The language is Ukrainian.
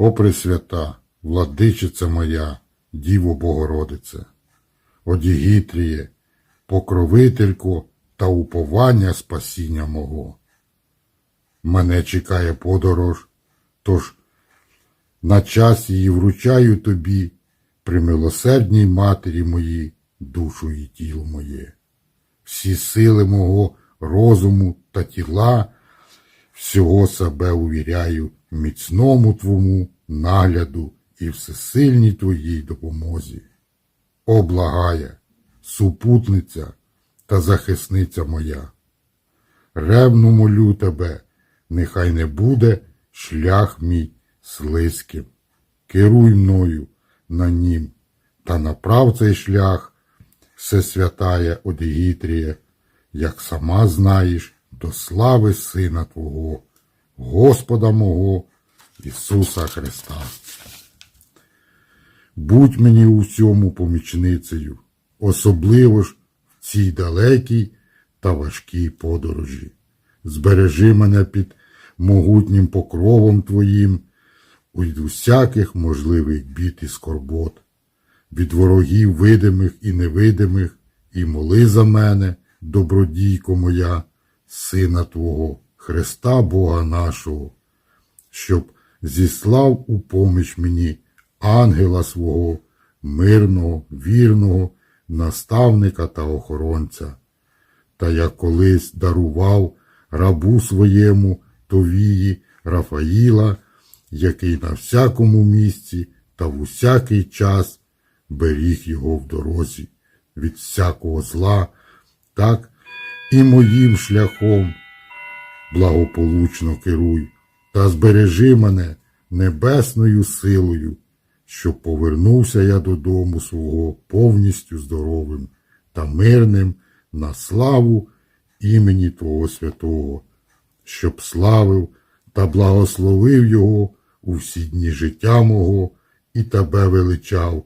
О Пресвята, владичиця моя, Діво Богородице, Одігітріє, покровителько та уповання спасіння мого. Мене чекає подорож, тож на час її вручаю тобі, при милосердній матері моїй, душу і тіло моє. Всі сили мого розуму та тіла, всього себе увіряю міцному твому нагляду і всесильній твоїй допомозі. О, благає, супутниця та захисниця моя. Ревно молю тебе, нехай не буде шлях мій слизьким. Керуй мною на нім та направ цей шлях, всесвятая Одегітрія, як сама знаєш, до слави Сина Твого, Господа мого Ісуса Христа. Будь мені у всьому помічницею, особливо ж в цій далекій та важкій подорожі. Збережи мене під могутнім покровом Твоїм від усяких можливих бід і скорбот, від ворогів видимих і невидимих, і моли за мене, добродійко моя, Сина Твого, Христа Бога нашого, щоб зіслав у поміч мені ангела свого, мирного, вірного, наставника та охоронця. Та як колись дарував рабу своєму Товії Рафаїла, який на всякому місці та в усякий час беріг його в дорозі від всякого зла, так і моїм шляхом благополучно керуй та збережи мене небесною силою, щоб повернувся я додому свого повністю здоровим та мирним на славу імені Твого святого, щоб славив та благословив його у всі дні життя мого і тебе величав